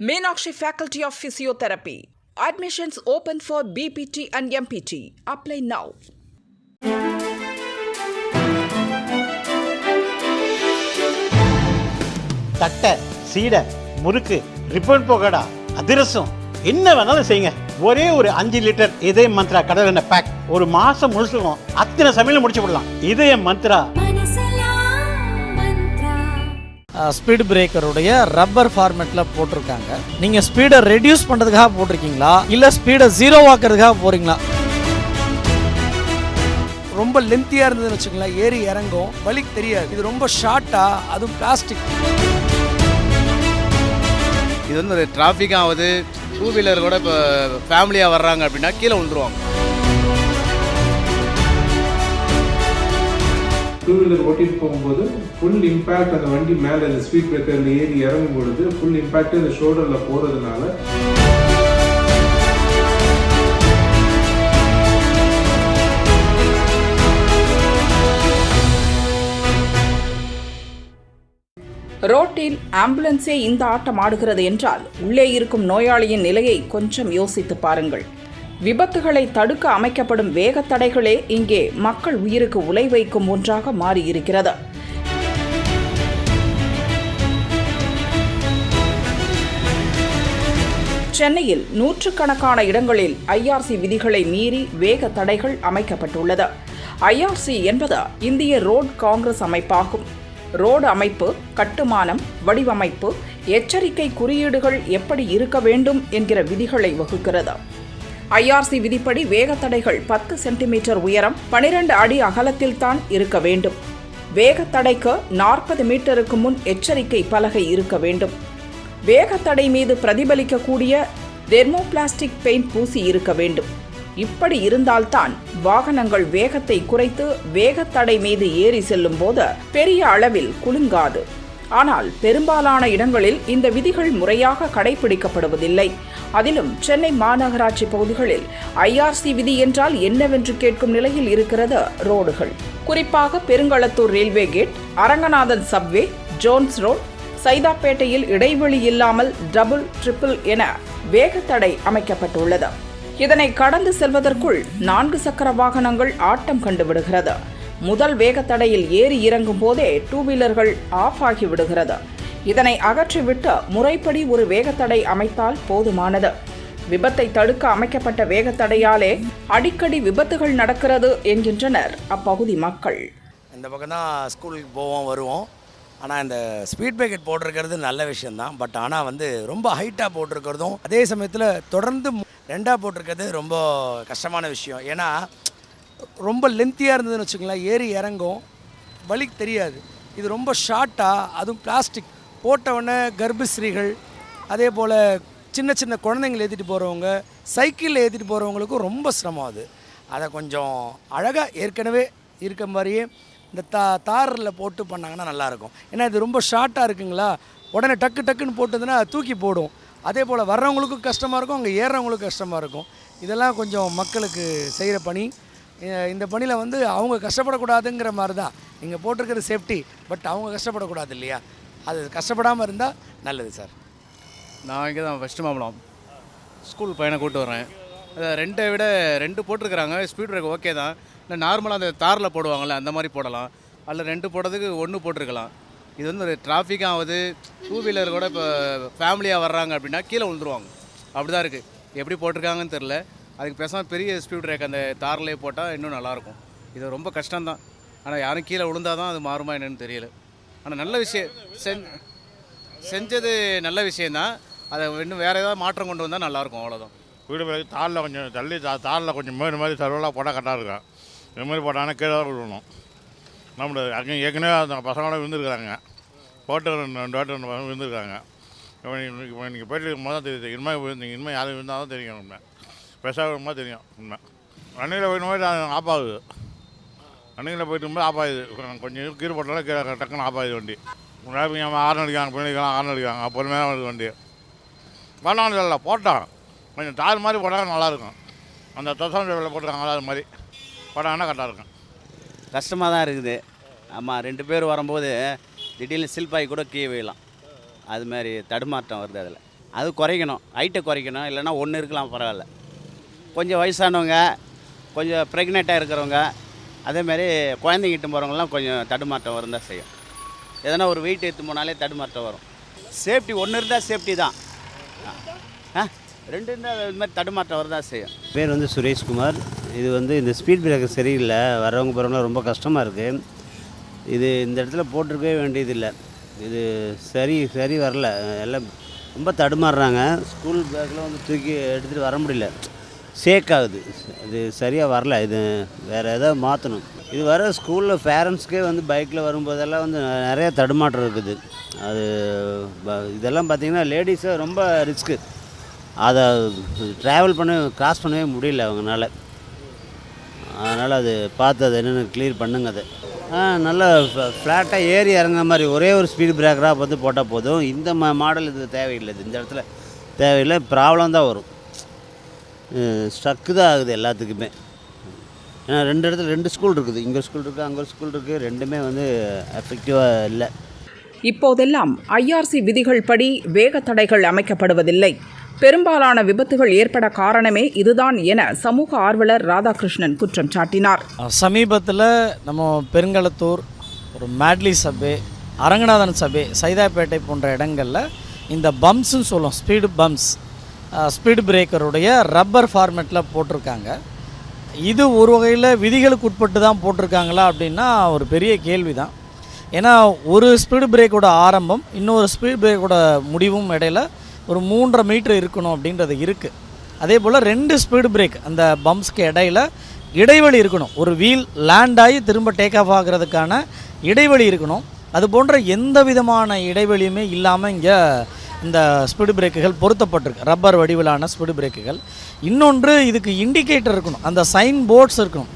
Meenakshi Faculty of Physiotherapy. Admissions open for BPT and MPT. Apply now. தட்டை சீடை முறுக்கு ribbon போகடா அதிரசம் என்ன வேணாலும் செய்யுங்க ஒரே ஒரு அஞ்சு லிட்டர் இதய மந்த்ரா கடல் எண்ணெய் பேக் ஒரு மாசம் முழுசுக்கும் அத்தனை சமையல் முடிச்சு விடலாம் இதய மந்த்ரா ஸ்பீடு பிரேக்கருடைய ரப்பர் ஃபார்மேட்டில் போட்டிருக்காங்க. நீங்கள் ஸ்பீடை ரெடியூஸ் பண்ணுறதுக்காக போட்டிருக்கீங்களா? இல்லை ஸ்பீடை ஜீரோ ஆக்கிறதுக்காக போகிறீங்களா ரொம்ப லென்த்தியாக இருந்ததுன்னு வச்சுங்களேன் ஏறி இறங்கும். வலி தெரியாது. இது ரொம்ப ஷார்ட்டாக அதுவும் பிளாஸ்டிக் இது வந்து ஒரு டிராஃபிக் ஆகுது டூ வீலர் கூட இப்போ ஃபேமிலியாக வர்றாங்க அப்படின்னா கீழே விழுந்துருவாங்க. டூ வீலர் ஓட்டிட்டு போகும்போது ஃபுல் இம்பேக்ட் அந்த வண்டி மேலே அந்த ஸ்பீட் பிரேக்கரில் ஏறி இறங்கும் பொழுது ஃபுல் இம்பேக்ட் அந்த ஷோல்டரில் போகிறதுனால ரோட்டில் ஆம்புலன்ஸே இந்த ஆட்டம் ஆடுகிறது என்றால் உள்ளே இருக்கும் நோயாளியின் நிலையை கொஞ்சம் யோசித்து பாருங்கள். விபத்துகளை தடுக்க அமைக்கப்படும் வேகத்தடைகளே இங்கே மக்கள் உயிருக்கு உலை வைக்கும் ஒன்றாக மாறியிருக்கிறது. சென்னையில் நூற்றுக்கணக்கான இடங்களில் ஐஆர்சி விதிகளை மீறி வேக தடைகள் அமைக்கப்பட்டுள்ளது. ஐஆர்சி என்பது இந்திய ரோட் காங்கிரஸ் அமைப்பாகும். ரோடு அமைப்பு கட்டுமானம் வடிவமைப்பு எச்சரிக்கை குறியீடுகள் எப்படி இருக்க வேண்டும் என்கிற விதிகளை வகுக்கிறது. ஐஆர்சி விதிப்படி வேகத்தடைகள் பத்து சென்டிமீட்டர் உயரம் பனிரெண்டு அடி அகலத்தில் தான் இருக்க வேண்டும். வேகத்தடைக்கு நாற்பது மீட்டருக்கு முன் எச்சரிக்கை பலகை இருக்க வேண்டும். வேகத்தடை மீது பிரதிபலிக்கக்கூடிய தெர்மோபிளாஸ்டிக் பெயிண்ட் பூசி இருக்க வேண்டும். இப்படி இருந்தால்தான் வாகனங்கள் வேகத்தை குறைத்து வேகத்தடை மீது ஏறி செல்லும் போது பெரிய அளவில் குலுங்காது. ஆனால் பெரும்பாலான இடங்களில் இந்த விதிகள் முறையாக கடைபிடிக்கப்படுவதில்லை. அதிலும் சென்னை மாநகராட்சி பகுதிகளில் ஐஆர்சி விதி என்றால் என்னவென்று கேட்கும் நிலையில் இருக்கிறது ரோடுகள். குறிப்பாக Perungalathur railway gate Aranganathan subway Jones road சைதாப்பேட்டையில் இடைவெளி இல்லாமல் டபுள் ட்ரிபிள் என வேகத்தடை அமைக்கப்பட்டுள்ளது. இதனை கடந்து செல்வதற்குள் நான்கு சக்கர வாகனங்கள் ஆட்டம் கண்டுவிடுகிறது. முதல் வேகத்தடையில் ஏறி இறங்கும் போதே டூ வீலர்கள் ஆஃப் ஆகி விடுகிறது. இதனை அகற்றிவிட்டு முறைப்படி ஒரு வேகத்தடை அமைத்தால் போதுமானது. விபத்தை தடுக்க அமைக்கப்பட்ட வேகத்தடையாலே அடிக்கடி விபத்துகள் நடக்கிறது என்கின்றனர் அப்பகுதி மக்கள். இந்த பக்கம் தான் ஸ்கூலுக்கு போவோம் வருவோம். ஆனால் இந்த ஸ்பீட் பிரேக்கெட் போட்டிருக்கிறது நல்ல விஷயந்தான் பட் ஆனால் வந்து ரொம்ப ஹைட்டாக போட்டிருக்கிறதும் அதே சமயத்தில் தொடர்ந்து ரெண்டாக போட்டிருக்கிறது ரொம்ப கஷ்டமான விஷயம். ஏன்னா ரொம்ப லென்த்தியாக இருந்ததுன்னு வச்சுக்கோங்களேன். ஏறி இறங்கும். வலி தெரியாது. இது ரொம்ப ஷார்ட்டாக அதுவும் பிளாஸ்டிக் போட்டவுடனே கர்ப்பஸ்ரீகள் அதே போல் சின்ன சின்ன குழந்தைங்களை ஏற்றிட்டு போகிறவங்க சைக்கிளில் ஏற்றிட்டு போகிறவங்களுக்கும் ரொம்ப சிரமம் அது. அதை கொஞ்சம் அழகாக ஏற்கனவே இருக்க மாதிரியே இந்த தா தாரில் போட்டு பண்ணாங்கன்னா நல்லாயிருக்கும். ஏன்னா இது ரொம்ப ஷார்ட்டாக இருக்குங்களா? உடனே டக்கு டக்குன்னு போட்டதுன்னா தூக்கி போடும். அதே போல் வர்றவங்களுக்கும் கஷ்டமாக இருக்கும் அங்கே ஏறுறவங்களுக்கும் கஷ்டமாக இருக்கும். இதெல்லாம் கொஞ்சம் மக்களுக்கு செய்கிற பணி. இந்த பணியில் வந்து அவங்க கஷ்டப்படக்கூடாதுங்கிற மாதிரி தான் நீங்கள் போட்டிருக்கிற சேஃப்டி பட் அவங்க கஷ்டப்படக்கூடாது இல்லையா? அது கஷ்டப்படாமல் இருந்தால் நல்லது சார் நான் இங்கே தான் ஃபஸ்ட்டு மாம்பழம். ஸ்கூல் பையனை கூப்பிட்டு வரேன் ரெண்டை விட ரெண்டு போட்டிருக்கிறாங்க. ஸ்பீட் பிரேக் ஓகே தான். இல்லை நார்மலாக அந்த தாரில் போடுவாங்கள்ல அந்த மாதிரி போடலாம். அதில் ரெண்டு போடுறதுக்கு ஒன்று போட்டிருக்கலாம். இது வந்து ஒரு டிராஃபிக் ஆகுது. டூ வீலர் கூட இப்போ ஃபேமிலியாக வர்றாங்க அப்படின்னா கீழே விழுந்துருவாங்க. அப்படி தான் இருக்குது எப்படி போட்டிருக்காங்கன்னு தெரில அதுக்கு பேசாமல் பெரிய ஸ்பீட் பிரேக் அந்த தார்லேயே போட்டால் இன்னும் நல்லாயிருக்கும். இது ரொம்ப கஷ்டம்தான். ஆனால் யாரும் கீழே விழுந்தால் தான் அது மாறுமா என்னன்னு தெரியல. ஆனால் நல்ல விஷயம் செஞ் செஞ்சது நல்ல விஷயந்தான் அதை இன்னும் வேறு ஏதாவது மாற்றம் கொண்டு வந்தால் நல்லாயிருக்கும் அவ்வளோதான் வீடு பிறகு தாளில் கொஞ்சம் தள்ளி தா தாளில் கொஞ்சம் மேடு மாதிரி சர்வலாக போட்டால் கரெக்டாக இருக்கும். இது மாதிரி போட்டாங்கன்னா கீழே விழுணும். விடணும் நம்மள அங்கே ஏற்கனவே அந்த பசங்களோட விழுந்துருக்குறாங்க. போட்டு ரெண்டு ரெண்டு ரெண்டு பசங்க விழுந்துருக்காங்க இப்போ நீங்கள் போயிட்டு இருக்கும் தான் தெரியுது. இனிமேல் விழுந்தீங்க இனிமேல் யாரும் விழுந்தால் தான் தெரியும் உண்மை பெருசாக விழும்போது தெரியும். உண்மை. ரன்னிங்கில் போயிட்டு அது ஆஃப் ஆகுது ரன்னிங்கில் போயிட்டு இருக்கும்போது ஆஃப் ஆகுது கொஞ்சம் கீழே போட்டாலும் கீழே டக்குன்னு ஆஃப் ஆகுது வண்டி. முன்னாடி நம்ம ஆறு அடிக்காங்க பிள்ளைக்கலாம் ஆறு அடிக்காங்க பொறுமையாக வருது வண்டி. வேணாம் இல்லை போட்டான். கொஞ்சம் தார் மாதிரி போட்டால் நல்லாயிருக்கும் அந்த தசம் வேலை போட்டுருக்காங்க அது மாதிரி. போட்டாங்கன்னா கரெக்டாக இருக்கும்? கஷ்டமாக தான் இருக்குது. ஆமாம் ரெண்டு பேர் வரும்போது திடீர்னு சில்பாய் கூட கீழே விழலாம் அது மாதிரி தடுமாற்றம் வருது அதில். அது குறைக்கணும். ஹைட்டை குறைக்கணும். இல்லைன்னா ஒன்று இருக்கலாம் பரவாயில்ல. கொஞ்சம் வயசானவங்க கொஞ்சம் ப்ரெக்னெண்ட்டாக இருக்கிறவங்க அதேமாரி குழந்தைங்கிட்டு போகிறவங்களாம் கொஞ்சம் தடுமாற்றம் வரும் தான் செய்யும். எதனா ஒரு வெயிட் எடுத்து போனாலே தடுமாற்றம் வரும். சேஃப்டி ஒன்று இருந்தால் சேஃப்டி தான். ஆ ரெண்டு இருந்தால் இது மாதிரி தடுமாற்றம் வரதான் செய்யும். பேர் வந்து சுரேஷ்குமார். இது வந்து இந்த ஸ்பீட் பிரேக்கர் சரியில்லை. வரவங்க போகிறவங்க ரொம்ப கஷ்டமாக இருக்குது இது இந்த இடத்துல போட்டிருக்கவே வேண்டியதில்லை. இது சரி சரி வரல. எல்லாம் ரொம்ப தடுமாறுறாங்க. ஸ்கூல் பேக்கில் வந்து தூக்கி எடுத்துகிட்டு வர முடியல. ஷேக் ஆகுது இது சரியாக வரல. இது வேறு எதாவது மாற்றணும் இது வர ஸ்கூலில் பேரண்ட்ஸ்க்கே வந்து பைக்கில் வரும்போதெல்லாம் வந்து நிறையா தடுமாற்றம் இருக்குது. அது ப- இதெல்லாம் பார்த்திங்கன்னா லேடிஸை ரொம்ப ரிஸ்க்கு அதை ட்ராவல் பண்ண கிராஸ் பண்ணவே முடியல அவங்கனால. அதனால் அது பார்த்து அது என்னென்னு கிளியர் பண்ணுங்க அது. நல்லா ஃப்ளாட்டாக ஏறி இறங்குற மாதிரி ஒரே ஒரு ஸ்பீடு பிரேக்கராக பார்த்து போட்டால் போதும். இந்த மா மாடல் இது தேவையில்லை. இது இந்த இடத்துல தேவையில்லை. ப்ராப்ளம் தான் வரும். ஸ்ட்ரக்கு தான் ஆகுது எல்லாத்துக்குமே. ஏன்னா ரெண்டு இடத்துல ரெண்டு ஸ்கூல் இருக்குது. இங்கே ஸ்கூல் இருக்குது அங்கே ஸ்கூல் இருக்குது ரெண்டுமே வந்து எஃபெக்டிவாக இல்லை. இப்போதெல்லாம் ஐஆர்சி விதிகள் படி வேக தடைகள் அமைக்கப்படுவதில்லை. பெரும்பாலான விபத்துகள் ஏற்பட காரணமே இதுதான் என சமூக ஆர்வலர் ராதாகிருஷ்ணன் குற்றம் சாட்டினார். சமீபத்தில் நம்ம பெருங்களத்தூர் ஒரு Madley subway Aranganathan subway Saidapet போன்ற இடங்களில் இந்த பம்ப்ஸ்னு சொல்லுவோம் ஸ்பீடு பம்ப்ஸ் ஸ்பீடு பிரேக்கருடைய ரப்பர் ஃபார்மேட்டில் போட்டிருக்காங்க. இது ஒரு வகையில் விதிகளுக்கு உட்பட்டு தான் போட்டிருக்காங்களா அப்படின்னா ஒரு பெரிய கேள்வி தான் ஏன்னா ஒரு ஸ்பீடு பிரேக்கோட ஆரம்பம் இன்னொரு ஸ்பீடு பிரேக்கோட முடிவும் இடையில ஒரு மூன்றரை மீட்டர் இருக்கணும் அப்படின்றது இருக்குது அதே போல் ரெண்டு ஸ்பீடு பிரேக் அந்த பம்ப்ஸ்க்கு இடையில இடைவெளி இருக்கணும். ஒரு வீல் லேண்ட் ஆகி திரும்ப டேக் ஆஃப் ஆகிறதுக்கான இடைவெளி இருக்கணும். அது போன்ற எந்த விதமான இடைவெளியுமே இல்லாமல் இங்கே இந்த ஸ்பீடு பிரேக்குகள் பொருத்தப்பட்டிருக்கு. ரப்பர் வடிவிலான ஸ்பீடு பிரேக்குகள் இன்னொன்று இதுக்கு இண்டிகேட்டர் இருக்கணும். அந்த சைன் போர்ட்ஸ் இருக்கணும்.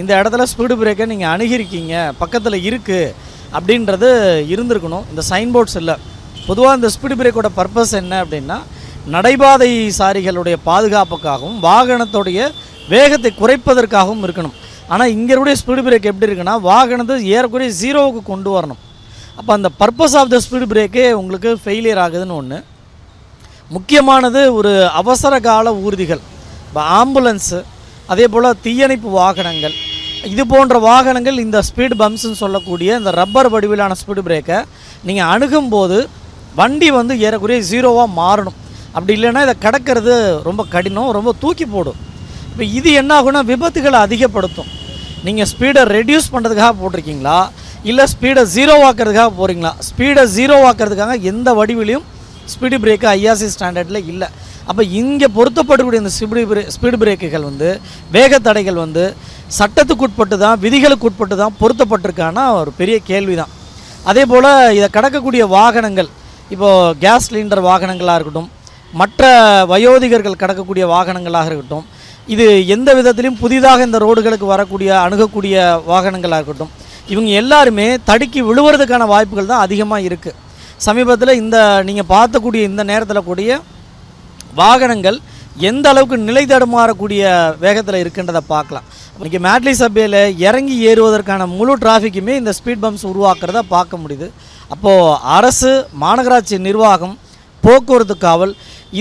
இந்த இடத்துல ஸ்பீடு பிரேக்கை நீங்கள் அணுகிருக்கீங்க பக்கத்தில் இருக்குது அப்படின்றது இருந்திருக்கணும். இந்த சைன் போர்ட்ஸ் இல்லை. பொதுவாக இந்த ஸ்பீடு பிரேக்கோட பர்பஸ் என்ன அப்படின்னா நடைபாதை சாரிகளுடைய பாதுகாப்புக்காகவும் வாகனத்துடைய வேகத்தை குறைப்பதற்காகவும் இருக்கணும். ஆனால் இங்கே ஸ்பீடு பிரேக் எப்படி இருக்குன்னா வாகனத்தை ஏறக்குறைய ஜீரோவுக்கு கொண்டு வரணும். அப்போ அந்த பர்பஸ் ஆஃப் த ஸ்பீடு பிரேக்கே உங்களுக்கு ஃபெயிலியர் ஆகுதுன்னு ஒன்று முக்கியமானது ஒரு அவசர கால ஊர்திகள். இப்போ ஆம்புலன்ஸு அதே போல் தீயணைப்பு வாகனங்கள் இது போன்ற வாகனங்கள் இந்த ஸ்பீடு பம்ப்ஸ்ன்னு சொல்லக்கூடிய இந்த ரப்பர் வடிவிலான ஸ்பீடு பிரேக்கை நீங்கள் அணுகும்போது வண்டி வந்து ஏறக்குறைய ஜீரோவாக மாறணும். அப்படி இல்லைன்னா இதை கடக்கிறது ரொம்ப கடினம் ரொம்ப தூக்கி போடும். இப்போ இது என்ன ஆகுனா விபத்துகளை அதிகப்படுத்தும். நீங்கள் ஸ்பீடை ரெடியூஸ் பண்ணுறதுக்காக போட்டிருக்கீங்களா? இல்லை ஸ்பீடை ஜீரோ ஆக்கிறதுக்காக போகிறீங்களா ஸ்பீடை ஜீரோ ஆக்கிறதுக்காக எந்த வடிவிலையும் ஸ்பீடு பிரேக்கு ஐஆர்சி ஸ்டாண்டர்டில் இல்லை. அப்போ இங்கே பொருத்தப்படக்கூடிய இந்த ஸ்பீடு பிரே ஸ்பீடு பிரேக்குகள் வந்து வேக தடைகள் வந்து சட்டத்துக்கு உட்பட்டு தான் விதிகளுக்கு உட்பட்டு தான் பொருத்தப்பட்டிருக்கான ஒரு பெரிய கேள்வி தான் அதே போல் இதை கடக்கக்கூடிய வாகனங்கள் இப்போது கேஸ் சிலிண்டர் வாகனங்களாக இருக்கட்டும் மற்ற வயோதிகர்கள் கடக்கக்கூடிய வாகனங்களாக இருக்கட்டும் இது எந்த விதத்திலையும் புதிதாக இந்த ரோடுகளுக்கு வரக்கூடிய அணுகக்கூடிய வாகனங்களாக இருக்கட்டும் இவங்க எல்லாருமே தடுக்கி விழுவுறதுக்கான வாய்ப்புகள் தான் அதிகமாக இருக்குது சமீபத்தில் இந்த நீங்கள் பார்த்தக்கூடிய இந்த நேரத்தில் கூடிய வாகனங்கள் எந்த அளவுக்கு நிலை தடுமாறக்கூடிய வேகத்தில் இருக்குன்றதை பார்க்கலாம். இன்றைக்கி மேட்லி சபையில் இறங்கி ஏறுவதற்கான முழு டிராஃபிக்குமே இந்த ஸ்பீட் பம்ப்ஸ் உருவாக்குறத பார்க்க முடியுது. அப்போது அரசு மாநகராட்சி நிர்வாகம் போக்குவரத்து காவல்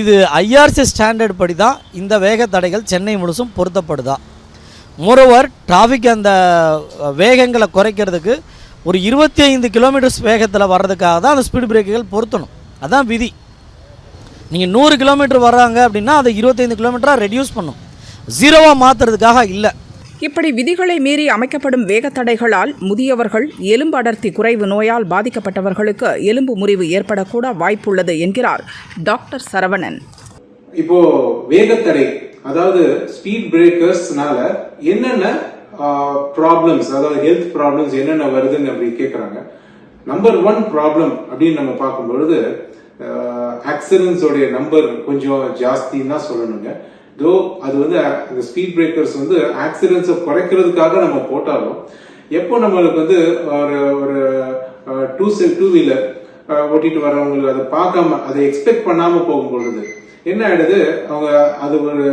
இது ஐஆர்சி ஸ்டாண்டர்ட் படி தான் இந்த வேக தடைகள் சென்னை முழுசும் பொருத்தப்படுதா? மோரோவர் டிராஃபிக் அந்த வேகங்களை குறைக்கிறதுக்கு ஒரு இருபத்தி ஐந்து கிலோமீட்டர்ஸ் வேகத்தில் வர்றதுக்காக தான் அந்த ஸ்பீடு பிரேக்குகள் பொருத்தணும். அதான் விதி. நீங்கள் நூறு கிலோமீட்டர் வர்றாங்க அப்படின்னா அதை இருபத்தைந்து கிலோமீட்டராக ரெடியூஸ் பண்ணும். ஜீரோவாக மாற்றுறதுக்காக இல்லை. இப்படி விதிகளை மீறி அமைக்கப்படும் வேக தடைகளால் முதியவர்கள் எலும்பு அடர்த்தி குறைவு நோயால் பாதிக்கப்பட்டவர்களுக்கு எலும்பு முறிவு ஏற்படக்கூட வாய்ப்புள்ளது என்கிறார் டாக்டர் சரவணன். இப்போ வேகத்தடை அதாவது ஸ்பீட் பிரேக்கர்ஸ்னால என்னென்ன ப்ராப்ளம்ஸ் அதாவது ஹெல்த் ப்ராப்ளம்ஸ் என்னென்ன வருதுன்னு அப்படி கேட்குறாங்க நம்பர் ஒன் ப்ராப்ளம் அப்படின்னு நம்ம பார்க்கும் பொழுது ஆக்சிடென்ட்ஸோடைய நம்பர் கொஞ்சம் ஜாஸ்தின்னு தான் சொல்லணுங்க. தோ அது வந்து இந்த ஸ்பீட் பிரேக்கர்ஸ் வந்து ஆக்சிடென்ட்ஸை குறைக்கிறதுக்காக நம்ம போட்டாலும் எப்போ நம்மளுக்கு வந்து ஒரு ஒரு டூ டூ வீலர் ஓட்டிட்டு வரவங்களுக்கு அதை பார்க்காம அதை எக்ஸ்பெக்ட் பண்ணாமல் போகும் பொழுது என்ன ஆயிடுது? அவங்க அது ஒரு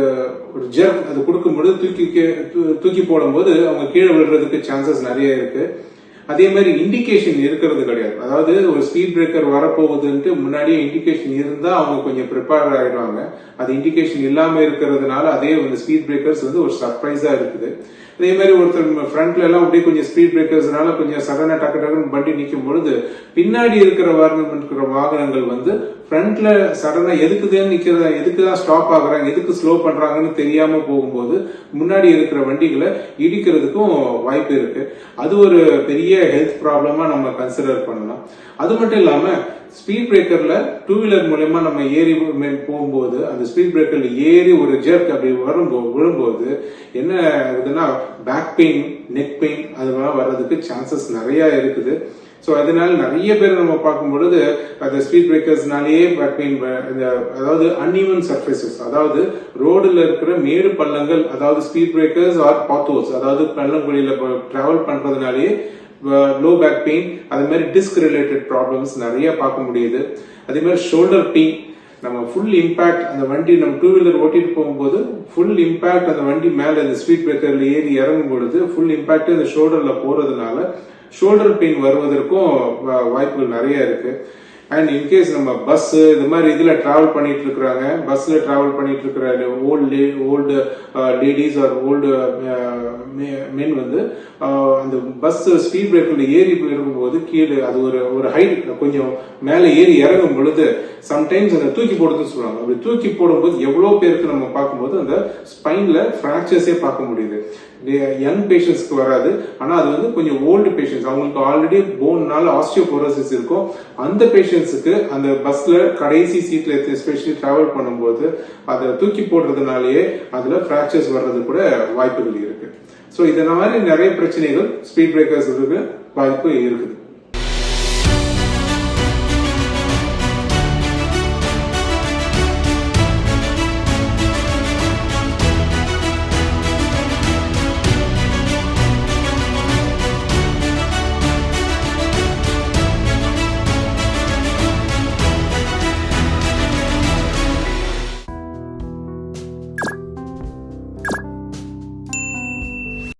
ஒரு ஜெர்க் அது கொடுக்கும்பொழுது தூக்கி தூ- தூக்கி போடும்போது அவங்க கீழே விழுறதுக்கு சான்சஸ் நிறைய இருக்கு. அதே மாதிரி இண்டிகேஷன் இருக்கிறது கிடையாது. அதாவது ஒரு ஸ்பீட் பிரேக்கர் வரப்போகுதுன்ட்டு முன்னாடியே இண்டிகேஷன் இருந்தா அவங்க கொஞ்சம் ப்ரிப்பேர் ஆயிடுவாங்க. அது இண்டிகேஷன் இல்லாம இருக்கிறதுனால அதே வந்து ஸ்பீட் பிரேக்கர்ஸ் வந்து ஒரு சர்ப்ரைஸா இருக்குது. அதே மாதிரி ஒருத்தர் ஃப்ரண்ட்ல எல்லாம் அப்படியே கொஞ்சம் ஸ்பீட் பிரேக்கர்ஸ்னால கொஞ்சம் சடனா டக்கு டக்குன்னு வண்டி நிற்கும் பொழுது பின்னாடி இருக்கிற வாகனம் இருக்கிற வாகனங்கள் வந்து ஃப்ரண்ட்ல சடனா எதுக்குதேன்னு நிக்கிறதா எதுக்கு தான் ஸ்டாப் ஆகுறாங்க எதுக்கு ஸ்லோ பண்றாங்கன்னு தெரியாம போகும்போது முன்னாடி இருக்கிற வண்டிகளை இடிக்கிறதுக்கும் வாய்ப்பு இருக்கு. அது ஒரு பெரிய ஹெல்த் ப்ராப்ளமா நம்ம கன்சிடர் பண்ணலாம். அது மட்டும் இல்லாம ஸ்பீட் பிரேக்கர்ல டூ வீலர் மூலயமா நம்ம ஏறி போகும்போது அந்த ஸ்பீட் பிரேக்கர்ல ஏறி ஒரு ஜெர்க் அப்படி வரும்போது விழும்போது என்ன ஆகுதுன்னா பேக் பெயின் நெக் பெயின் அது வர்றதுக்கு சான்சஸ் நிறைய இருக்குது. ஸோ அதனால நிறைய பேர் நம்ம பார்க்கும் பொழுது அந்த ஸ்பீட் பிரேக்கர்ஸ்னாலேயே பேக் பெயின் அதாவது அன்இவன் சர்ஃபேசஸ் அதாவது ரோடில் இருக்கிற மேடு பள்ளங்கள் அதாவது ஸ்பீட் பிரேக்கர்ஸ் ஆர் பாத்தோஸ் அதாவது பள்ளங்குழியில் ட்ராவல் பண்ணுறதுனாலேயே லோ பேக் பெயின் அதே மாதிரி டிஸ்க் ரிலேட்டட் ப்ராப்ளம்ஸ் நிறைய பார்க்க முடியுது. அதே மாதிரி ஷோல்டர் பெயின் நம்ம ஃபுல் இம்பேக்ட் அந்த வண்டி நம்ம டூ வீலர் ஓட்டிட்டு போகும்போது ஃபுல் இம்பேக்ட் அந்த வண்டி மேலே அந்த ஸ்பீட் பிரேக்கரில் ஏறி இறங்கும் பொழுது ஃபுல் இம்பேக்ட் அந்த ஷோல்டரில் போகிறதுனால ஷோல்டர் பெயின் வருவதற்கும் வா- வாய்ப்புகள் நிறைய இருக்குது அண்ட் இன்கேஸ் நம்ம பஸ் இது மாதிரி இதுல டிராவல் பண்ணிட்டு இருக்கிறாங்க பஸ்ல டிராவல் பண்ணிட்டு இருக்கிற old old ladies or uh, old uh, men வந்து uh, அந்த பஸ் ஸ்பீட் பிரேக்கர்ல ஏறி போயிருக்கும்போது கீழே அது ஒரு ஒரு ஹைட் கொஞ்சம் மேலே ஏறி இறங்கும் பொழுது சம்டைம்ஸ் அந்த தூக்கி போடுறதுன்னு சொல்லுவாங்க. அப்படி தூக்கி போடும்போது எவ்வளோ பேருக்கு நம்ம பார்க்கும்போது அந்த ஸ்பைன்ல ஃப்ராக்சர்ஸே பார்க்க முடியுது. யங் பேஷண்ட்ஸ்க்கு வராது. ஆனால் அது வந்து கொஞ்சம் ஓல்டு பேஷண்ட்ஸ் அவங்களுக்கு ஆல்ரெடி போன்னால ஆஸ்டியோபோரோசிஸ் இருக்கும். அந்த பேஷண்ட்ஸுக்கு அந்த பஸ்ல கடைசி சீட்ல எஸ்பெஷலி டிராவல் பண்ணும்போது அதை தூக்கி போடுறதுனாலயே அதுல ஃப்ராக்சர்ஸ் வர்றது கூட வாய்ப்புகள் இருக்கு. ஸோ இந்த மாதிரி நிறைய பிரச்சனைகள் ஸ்பீட் பிரேக்கர்ஸ் வாய்ப்பு இருக்குது.